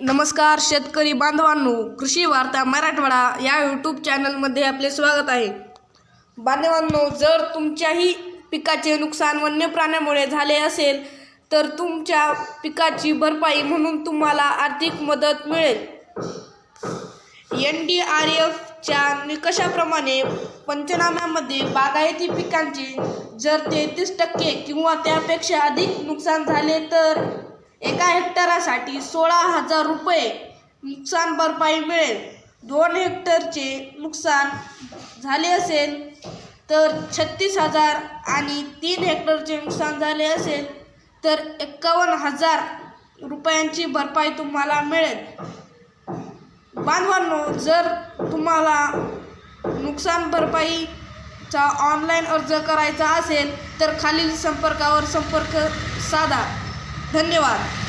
नमस्कार शेतकरी बांधवांनो कृषी वार्ता मराठवाडा या यूट्यूब चॅनलमध्ये आपले स्वागत आहे. बांधवांनो जर तुमच्याही पिकाचे नुकसान वन्य प्राण्यामुळे झाले असेल तर तुमच्या पिकाची भरपाई म्हणून तुम्हाला आर्थिक मदत मिळेल. एन डी आर एफच्या निकषाप्रमाणे पंचनाम्यामध्ये बागायती पिकांचे जर तेहतीस टक्के किंवा त्यापेक्षा अधिक नुकसान झाले तर एका हेक्टरासाठी सोळा हजार रुपये नुकसान भरपाई मिळेल. दोन हेक्टरचे नुकसान झाले असेल तर छत्तीस हजार आणि तीन हेक्टरचे नुकसान झाले असेल तर एक्कावन्न हजार रुपयांची भरपाई तुम्हाला मिळेल. बांधवांनो जर तुम्हाला नुकसान भरपाईचा ऑनलाईन अर्ज करायचा असेल तर खालील संपर्कावर संपर्क साधा. धन्यवाद.